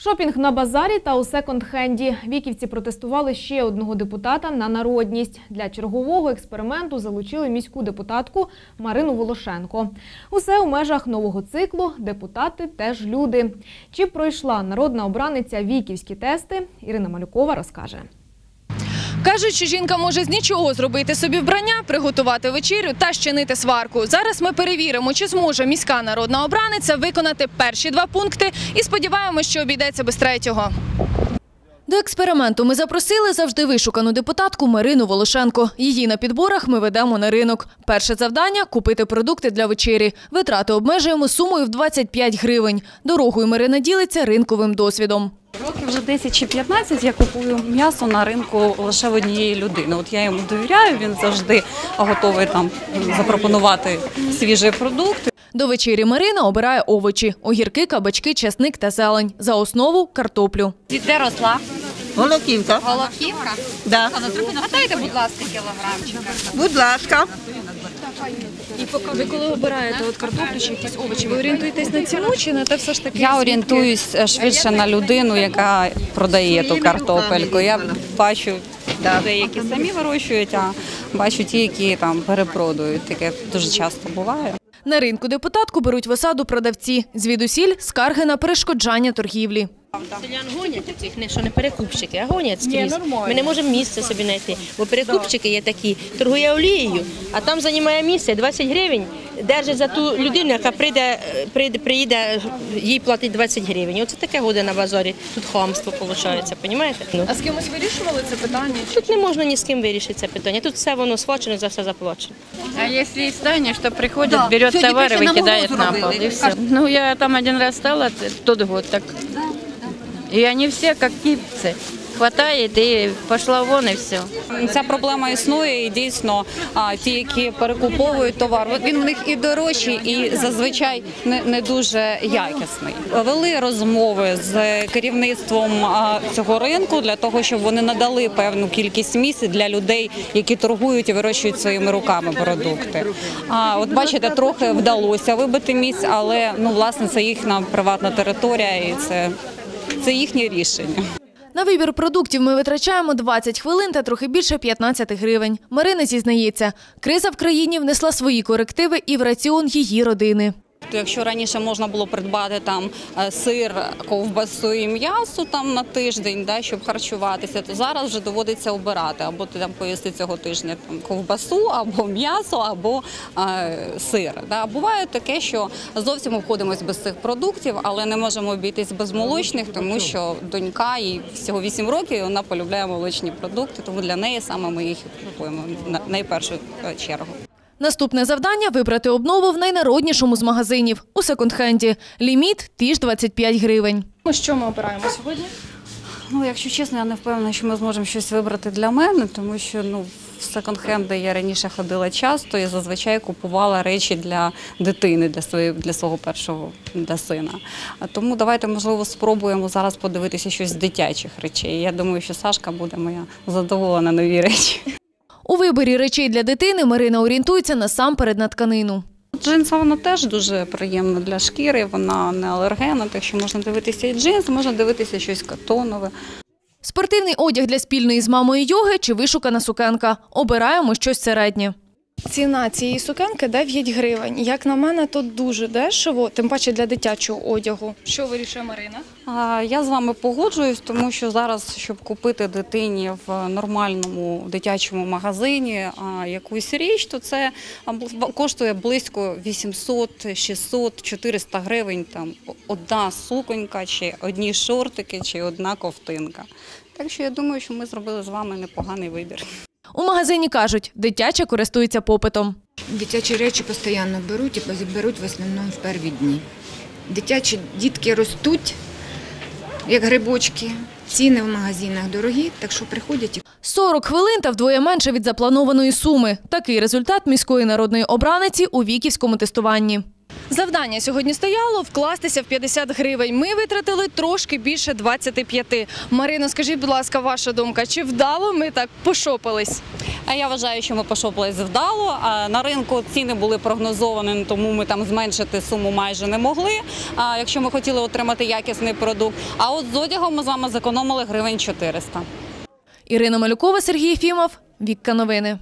Шопінг на базарі та у секонд-хенді. Віківці протестували ще одного депутата на народність. Для чергового експерименту залучили міську депутатку Марину Волошенко. Усе у межах нового циклу «Депутати теж люди». Чи пройшла народна обраниця віківські тести, Ірина Малюкова розкаже. Кажуть, що жінка може з нічого зробити собі вбрання, приготувати вечерю та щинити сварку. Зараз ми перевіримо, чи зможе міська народна обраниця виконати перші два пункти і сподіваємося, що обійдеться без третього. До експерименту ми запросили завжди вишукану депутатку Марину Волошенко. Її на підборах ми ведемо на ринок. Перше завдання купити продукти для вечері. Витрати обмежуємо сумою в 25 гривень. Дорогою Марина ділиться ринковим досвідом. Років вже 10 чи 15 я купую м'ясо на ринку лише в однієї людини. От я йому довіряю, він завжди готовий там запропонувати свіжий продукт. До вечері Марина обирає овочі: огірки, кабачки, чесник та зелень. За основу картоплю. Де росла? Голоківка. Головківка? Да. А ну будь ласка, кілограмчик. Будь ласка. І ви коли обираєте от картоплю чи якісь овочі, ви орієнтуєтесь на ціну чи на те все ж таки? Я орієнтуюсь е, швидше на людину, яка продає ту картопельку. Я бачу деякі самі вирощують, а бачу ті, які там перепродають. Таке дуже часто буває. На ринку депутатку беруть в осаду продавці. Звідусіль скарги на перешкоджання торгівлі. Селян гонять цих, не що не перекупщики, а гонять скрізь. Ми не можемо місце собі знайти. Бо перекупщики є такі, торгує олією, а там займає місце 20 гривень, держить за ту людину, яка прийде, прийде, приїде, їй платить 20 гривень. Оце таке годе на базарі. Тут хамство виходить, розумієте? Ну, А з кимось вирішували це питання? тут не можна ні з ким вирішити це питання. Тут все воно схвачено, за все заплачено. А если из здания, что приходит, берет товар и выкидает на пол, все. Ну, я там один раз стала тот год, так. И они все как кипцы. Хватает и пошла вон и все. Ця проблема існує і дійсно ті, які перекуповують товар, він в них і дорожчий, і зазвичай не дуже якісний. Вели розмови з керівництвом цього ринку для того, щоб вони надали певну кількість місць для людей, які торгують і вирощують своїми руками продукти. А от бачите, трохи вдалося вибити місць, але ну власне це їхня приватна територія, і це, це їхнє рішення. На вибір продуктів ми витрачаємо 20 хвилин та трохи більше 15 гривень. Марина зізнається, криза в країні внесла свої корективи і в раціон її родини. Якщо раніше можна було придбати там е, сир, ковбасу і м'ясо там на тиждень, да, щоб харчуватися, то зараз вже доводиться обирати або ти там поїсти цього тижня там ковбасу, або м'ясо, або е, сир. Да. Буває таке, що зовсім обходимось без цих продуктів, але не можемо обійтись без молочних, тому що донька їй всього 8 років, і вона полюбляє молочні продукти, тому для неї саме ми їх купуємо на найпершу е, чергу. Наступне завдання – вибрати обнову в найнароднішому з магазинів – у секонд-хенді. Ліміт – ті ж 25 гривень. Що ми обираємо сьогодні? Ну, якщо чесно, я не впевнена, що ми зможемо щось вибрати для мене, тому що ну, в секонд-хенди я раніше ходила часто і зазвичай купувала речі для дитини, для своєї для свого першого для сина. А тому давайте, можливо, спробуємо зараз подивитися щось з дитячих речей. Я думаю, що Сашка буде моя задоволена нові речі. У виборі речей для дитини Марина орієнтується насамперед на тканину. Джинса вона теж дуже приємна для шкіри, вона не алергенна, так що можна дивитися і джинс, можна дивитися щось катонове. Спортивний одяг для спільної з мамою йоги чи вишукана сукенка. Обираємо щось середнє. Ціна цієї сукенки 9 гривень. Як на мене, то дуже дешево, тим паче для дитячого одягу. Що вирішує Марина? А, Я з вами погоджуюсь, тому що зараз, щоб купити дитині в нормальному дитячому магазині а, якусь річ, то це коштує близько 800, 600, 400 гривень. Там одна суконька, чи одні шортики, чи одна ковтинка. Так що я думаю, що ми зробили з вами непоганий вибір. У магазині кажуть, дитяча користується попитом. Дитячі речі постійно беруть і беруть в основному в перві дні. Дитячі дітки ростуть, як грибочки. Ціни в магазинах дорогі, так що приходять і 40 хвилин та вдвоє менше від запланованої суми. Такий результат міської народної обраниці у віківському тестуванні. Завдання сьогодні стояло вкластися в 50 гривень. Ми витратили трошки більше 25. Марина, скажіть, будь ласка, ваша думка, чи вдало ми так пошопились? А я вважаю, що ми пошопились вдало. На ринку ціни були прогнозовані, тому ми там зменшити суму майже не могли. Якщо ми хотіли отримати якісний продукт. А от з одягом ми з вами зекономили гривень 400. Ірина Малюкова, Сергій Єфімов, Вікка Новини.